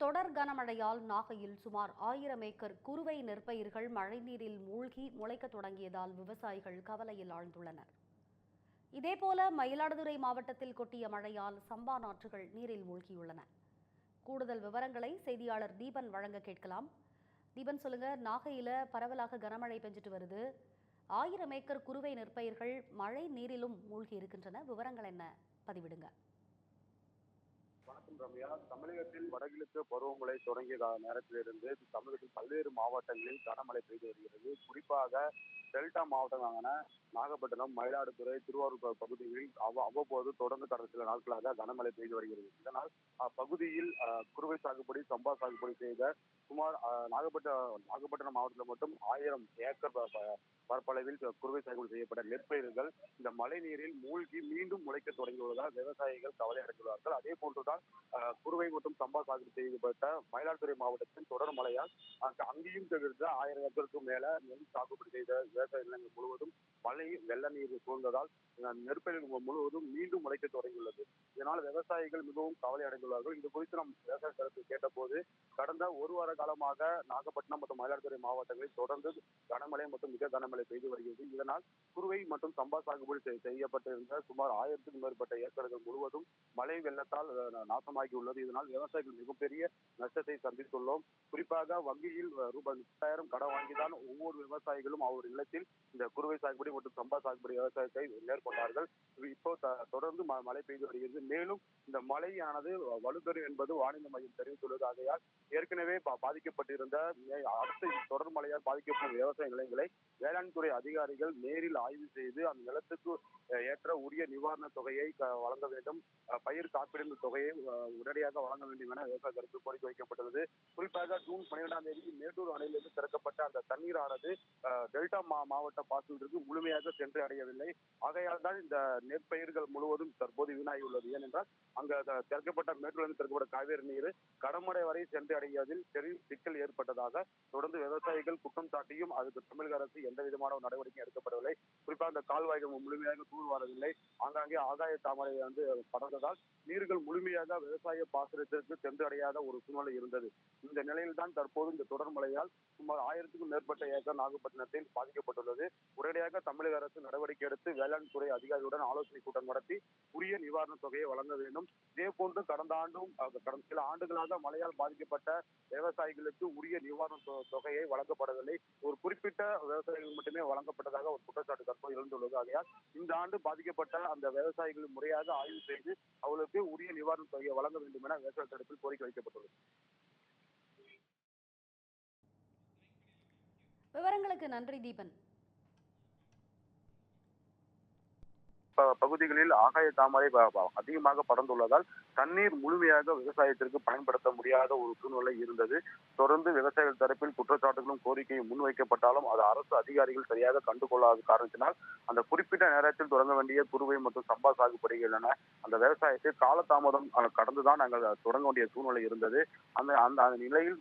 தொடர் கனமழையால் நாகையில் சுமார் ஆயிரம் ஏக்கர் குறுவை நெற்பயிர்கள் மழைநீரில் மூழ்கி முளைக்கத் தொடங்கியதால் விவசாயிகள் கவலையில் ஆழ்ந்துள்ளனர். இதேபோல மயிலாடுதுறை மாவட்டத்தில் கொட்டிய மழையால் சம்பா நாற்றுகள் நீரில் மூழ்கியுள்ளன. கூடுதல் விவரங்களை செய்தியாளர் தீபன் வழங்க கேட்கலாம். தீபன் சொல்லுங்க நாகையில பரவலாக கனமழை பெஞ்சிட்டு வருது. ஆயிரம் ஏக்கர் குறுவை நெற்பயிர்கள் மழை நீரிலும் மூழ்கி இருக்கின்றன. விவரங்கள் என்ன? பதிவிடுங்க. வணக்கம் ரம்யா. தமிழகத்தில் வடகிழக்கு பருவமழை தொடங்கிய நேரத்திலிருந்து தமிழகத்தில் பல்வேறு மாவட்டங்களில் கனமழை பெய்து வருகிறது. குறிப்பாக டெல்டா மாவட்டங்களான நாகப்பட்டினம் மயிலாடுதுறை திருவாரூர் பகுதிகளில் அவ்வப்போது தொடர்ந்து கடந்த சில நாட்களாக கனமழை பெய்து வருகிறது. இதனால் அப்பகுதியில் குறுவை சாகுபடி சம்பா சாகுபடி செய்த சுமார் நாகப்பட்டினம் நாகப்பட்டினம் மாவட்டத்தில் மட்டும் ஆயிரம் ஏக்கர் ப- பரப்பளவில் குறுவை சாகுபடி செய்யப்பட்ட நெற்பயிர்கள் இந்த மழை நீரில் மூழ்கி மீண்டும் முளைக்க தொடங்கியுள்ளதால் விவசாயிகள் கவலை அடைந்துள்ளார்கள். அதே போன்றுதான் குறுவை மற்றும் சம்பா சாகுபடி செய்யப்பட்ட மயிலாடுதுறை மாவட்டத்தில் தொடர் மழையால் அங்கேயும் தவிர்த்து ஆயிரம் ஏக்கருக்கும் மேல நெல் சாகுபடி செய்த விவசாய நிலங்கள் முழுவதும் மழை வெள்ள நீர் சூழ்ந்ததால் அஹ், முழுவதும் மீண்டும் முளைக்க தொடங்கியுள்ளது. இதனால் விவசாயிகள் மிகவும் கவலை அடைந்துள்ளார்கள். இது குறித்து நாம் விவசாய தரப்பு கேட்டபோது கடந்த ஒரு வார காலமாக நாகப்பட்டினம் மற்றும் மயிலாடுதுறை மாவட்டங்களில் தொடர்ந்து கனமழை மற்றும் மிக கனமழை பெய்து வருகிறது. இதனால் குறுவை மற்றும் சம்பா சாகுபடி செய்- செய்யப்பட்டிருந்த சுமார் ஆயிரத்துக்கும் மேற்பட்ட ஏக்கர்கள் முழுவதும் மழை வெள்ளத்தால் அஹ், நாசமாகி உள்ளது இதனால் விவசாயிகள் மிகப்பெரிய நஷ்டத்தை சந்தித்துள்ளோம். குறிப்பாக வங்கியில் ரூபாய் முப்பதாயிரம் கடன் வாங்கிதான் ஒவ்வொரு விவசாயிகளும் அவர் இல்லத்தில் இந்த குறுவை சாகுபடி சாகுபடி மற்றும் சம்பா சாகுபடி விவசாயத்தை மேற்கொண்டார்கள். இப்போ தொடர்ந்து மழை பெய்து வருகிறது. மேலும் இந்த மழையானது வலுப்பெறும் என்பது வானிலை மையம் தெரிவித்துள்ளது. ஆகையால் ஏற்கனவே பாதிக்கப்பட்டிருந்த அடுத்த தொடர் மழையால் பாதிக்கப்படும் விவசாய நிலங்களை வேளாண் துறை அதிகாரிகள் நேரில் ஆய்வு செய்து அந்த நிலத்துக்கு ஏற்ற உரிய நிவாரண தொகையை வழங்க வேண்டும். பயிர் காப்பீடு தொகையை உடனடியாக வழங்க வேண்டும் என விவசாய தரப்பு கோரிக்கை வைக்கப்பட்டுள்ளது. குறிப்பாக ஜூன் பன்னிரெண்டாம் தேதி மேட்டூர் அணையிலிருந்து திறக்கப்பட்ட அந்த தண்ணீரானது டெல்டா மாவட்ட பாசனத்திற்கு முழு முழுமையாக சென்று அடையவில்லை. ஆகையால் தான் இந்த நெற்பயிர்கள் முழுவதும் தற்போது வீணாகியுள்ளது ஏனென்றால் அங்க திறக்கப்பட்ட மேட்டூரிலிருந்து திறக்கப்பட்ட காவேரி நீர் கடமடை வரை சென்று அடைவதில் பெரும் சிக்கல் ஏற்பட்டதாக தொடர்ந்து விவசாயிகள் குற்றம் சாட்டியும் அதுக்கு தமிழக அரசு எந்த விதமான நடவடிக்கையும் நடவடிக்கை எடுக்கப்படவில்லை. குறிப்பாக அந்த கால்வாய்கள் முழுமையாக தூர்வாரவில்லை ஆங்காங்கே ஆகாய தாமரை வந்து படர்ந்ததால் நீர்கள் முழுமையாக விவசாய பாசனத்திற்கு சென்று அடையாத ஒரு சூழ்நிலை இருந்தது. இந்த நிலையில் தான் தற்போது இந்த தொடர் மழையால் சுமார் ஆயிரத்துக்கும் மேற்பட்ட ஏக்கர் நாகப்பட்டினத்தில் பாதிக்கப்பட்டுள்ளது. உடனடியாக தமிழக அரசு நடவடிக்கை எடுத்து வேளாண் துறை அதிகாரிகளுடன் ஆலோசனை கூட்டம் நடத்தி உரிய நிவாரணத் தொகையை வழங்க வேண்டும். இதே போன்று கடந்த ஆண்டும் கடந்த சில ஆண்டுகளாக மழையால் பாதிக்கப்பட்ட விவசாயிகளுக்கு உரிய நிவாரண தொ- தொகையை வழங்கப்படவில்லை. ஒரு குறிப்பிட்ட விவசாயிகள் மட்டுமே வழங்கப்பட்டதாக ஒரு குற்றச்சாட்டு தற்போது எழுந்துள்ளது. ஆகையால் இந்த ஆண்டு பாதிக்கப்பட்ட அந்த விவசாயிகள் முறையாக ஆய்வு செய்து அவர்களுக்கு உரிய நிவாரண தொகையை வழங்க வேண்டும் என விவசாய தரப்பில் கோரிக்கை வைக்கப்பட்டுள்ளது. விவரங்களுக்கு நன்றி தீபன். பகுதிகளில் ஆகாய தாமரை அதிகமாக படர்ந்துள்ளதால் தண்ணீர் முழுமையாக விவசாயத்திற்கு பயன்படுத்த முடியாத ஒரு சூழ்நிலை இருந்தது. தொடர்ந்து விவசாயிகள் தரப்பில் குற்றச்சாட்டுகளும் கோரிக்கையும் முன்வைக்கப்பட்டாலும் அது அரசு அதிகாரிகள் சரியாக கண்டுகொள்ளாத காரணத்தினால் அந்த குறிப்பிட்ட நேரத்தில் தொடங்க வேண்டிய குறுவை மற்றும் சம்பா சாகுபடிகள் என அந்த விவசாயத்தை காலதாமதம் கடந்துதான் நாங்கள் தொடங்க வேண்டிய சூழ்நிலை இருந்தது. அந்த அந்த அந்த நிலையில்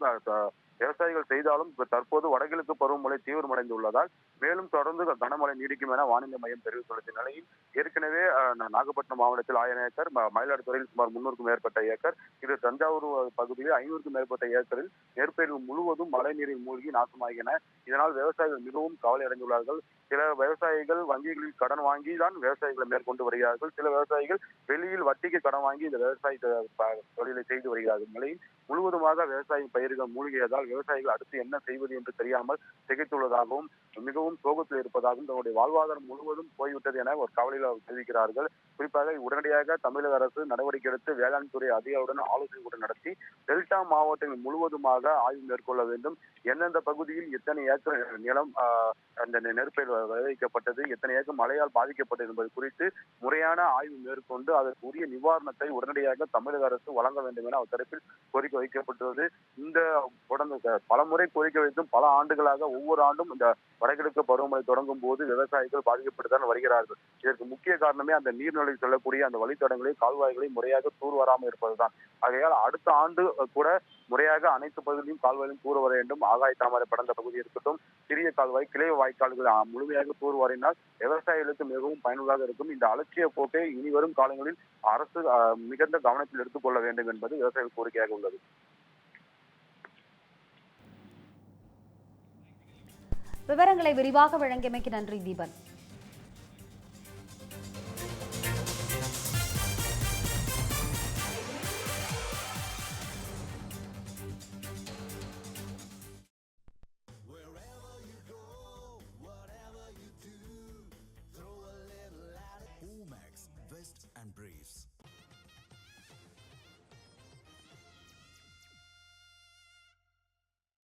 விவசாயிகள் செய்தாலும் தற்போது வடகிழக்கு பருவமழை தீவிரமடைந்துள்ளதால் மேலும் தொடர்ந்து கனமழை நீடிக்கும் என வானிலை மையம் தெரிவித்துள்ள நிலையில் ஏற்கனவே நாகப்பட்டினம் மாவட்டத்தில் ஆயிரம் ஏக்கர் ம- மயிலாடுதுறையில் சுமார் முன்னூறுக்கும் மேற்பட்ட ஏக்கர் இது தஞ்சாவூர் பகுதியில் ஐநூறுக்கும் மேற்பட்ட ஏக்கரில் நெற்பயிர்கள் முழுவதும் மழை நீரில் மூழ்கி நாசமாகின. இதனால் விவசாயிகள் மிகவும் கவலை அடைந்துள்ளார்கள் சில விவசாயிகள் வங்கிகளில் கடன் வாங்கி தான் விவசாயிகளை மேற்கொண்டு வருகிறார்கள். சில விவசாயிகள் வெளியில் வட்டிக்கு கடன் வாங்கி இந்த விவசாய தொழிலை செய்து வருகிறார்கள். நிலையில் முழுவதுமாக விவசாய பயிர்கள் மூழ்கியதால் விவசாயிகள் அடுத்து என்ன செய்வது என்று தெரியாமல் திகைத்துள்ளதாகவும் மிகவும் சோகத்தில் இருப்பதாகவும் தங்களுடைய வாழ்வாதாரம் முழுவதும் போய்விட்டது என ஒரு கவலையில் தெரிவிக்கிறார்கள். குறிப்பாக உடனடியாக தமிழக அரசு நடவடிக்கை எடுத்து வேளாண் துறை அதிகாரியுடன் ஆலோசனை கூட்டம் நடத்தி டெல்டா மாவட்டங்கள் முழுவதுமாக ஆய்வு மேற்கொள்ள வேண்டும். எந்தெந்த பகுதியில் எத்தனை ஏக்கர் நிலம் அந்த நெருப்பை நெற்பயிர் விளைவிக்கப்பட்டது. எத்தனை ஏக்கர் மழையால் பாதிக்கப்பட்டது என்பது குறித்து முறையான ஆய்வு மேற்கொண்டு அதற்குரிய நிவாரணத்தை உடனடியாக தமிழக அரசு வழங்க வேண்டும் என அவர் தரப்பில் கோரிக்கை வைக்கப்பட்டுள்ளது. இந்த தொடர்ந்து பல முறை கோரிக்கை வைத்தும் பல ஆண்டுகளாக ஒவ்வொரு ஆண்டும் இந்த வடகிழக்கு பருவமழை தொடங்கும் போது விவசாயிகள் பாதிக்கப்பட்டுதான் வருகிறார்கள். இதற்கு முக்கிய காரணமே அந்த நீர்நிலை செல்லக்கூடிய அந்த வழித்தடங்களை கால்வாய்களை முறையாக தூர்வாராமல் இருப்பதுதான். ஆகையால் அடுத்த ஆண்டு கூட முறையாக அனைத்து பகுதியிலும் கால்வாயிலும் தூர் வர வேண்டும். ஆகாய தாமரை படர்ந்த பகுதி இருக்கட்டும் சிறிய கால்வாய் கிளை வாய்க்கால்கள் முழு முழுமையாக தூர் வாரினால் விவசாயிகளுக்கு மிகவும் பயனுள்ளதாக இருக்கும். இந்த அலட்சிய போக்கை இனி வரும் காலங்களில் அரசு மிகுந்த கவனத்தில் எடுத்துக்கொள்ள வேண்டும் என்பது விவசாயிகள் கோரிக்கையாக உள்ளது. விவரங்களை விரிவாக வழங்கியமைக்கு நன்றி தீபன்.